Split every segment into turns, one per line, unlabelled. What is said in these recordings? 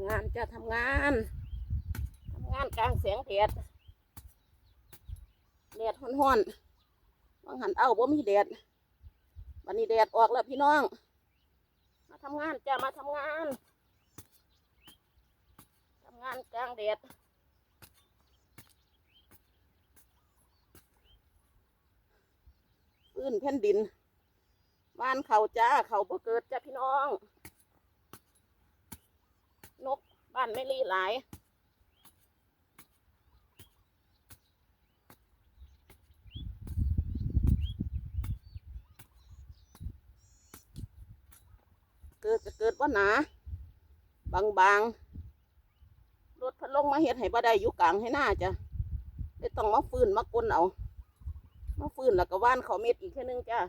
ำงานจะทำงานทำงานกลางแสงแดดแดดห้อนๆวังหันเอาบ่มีแดดวันนี้แดดออกแล้วพี่น้อง มาทำงานจ้ามาทำงานทำงานกลางแดดพื้นแผ่นดินบ้านเขาจ้าเขาบ่เกิดจ้าพี่น้อง นกบ้านไม่รีหลายเกิดจะเกิดว่าหนาบางบางรถพัดลงมาเฮ็ดให้บ่ได้อยู่กลางให้หน้าจ้ะเลยต้องมาฟื้นมากลนเอามาฟื้นแล้วก็ว่านเขาเม็ดอีกแค่นึงจ้า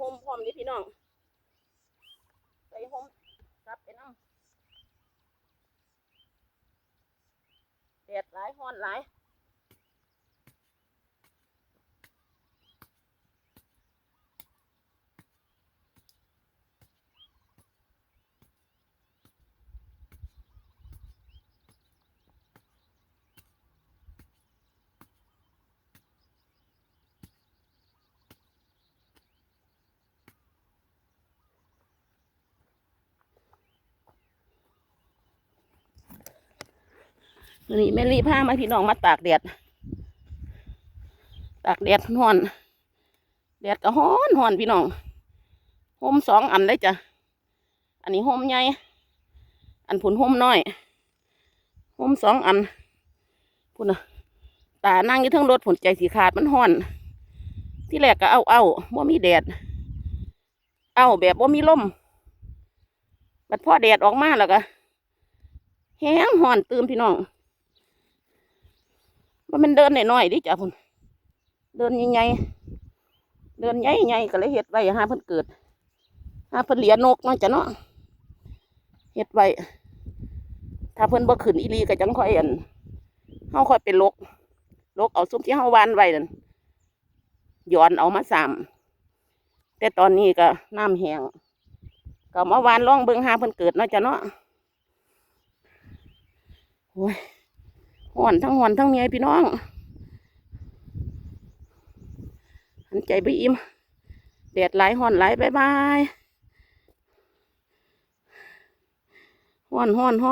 ห่มพร้อมนี่พี่น้องใส่ห่มรับไปน้ำแดดหลายห้อนหลาย นี่แม่รีผ้ามาพี่น้องมาตากแดดตากแดดห้อนแดดก็ห้อนห้อนพี่น้องห่มสองอันเลยจ้ะอันนี้ห่มใหญ่อันผุนห่มน้อยห่มสองอันพุ่นนะตานั่งอยู่ทั้งรถผลใจสีขาดมันห้อน ที่แรกก็เอาเอาว่ามีแดด เอาแบบว่ามีลมบัดพ่อแดดออกมาแล้วก็แห้งห้อนตื่มพี่น้อง ว่ามันเดินหน่อยๆดิจ้ะพุ่นเดินใหญ่ๆเดินใหญ่ๆก็เลยเฮ็ดไว้หาเพิ่นเกิดหาเพิ่นเหลียนกเนาะจ้ะเนาะเฮ็ดไว้ถ้าเพิ่นบ่ขึ้นอีหลีก็จังค่อยอันเฮาค่อยไปลกลกเอาซุมที่เฮาวานไว้นั่นย้อนเอามาสามแต่ตอนนี้ก็น้ำแห้งก็มาวานล่องเบิงหาเพิ่นเกิดเนาะจ้ะเนาะโอ้ย ห่อนทั้งห่อนทั้งเมียพี่น้อง หันใจไปอิ่มแดดไหลห่อนไหลบายบายห่อนห่อนห่อน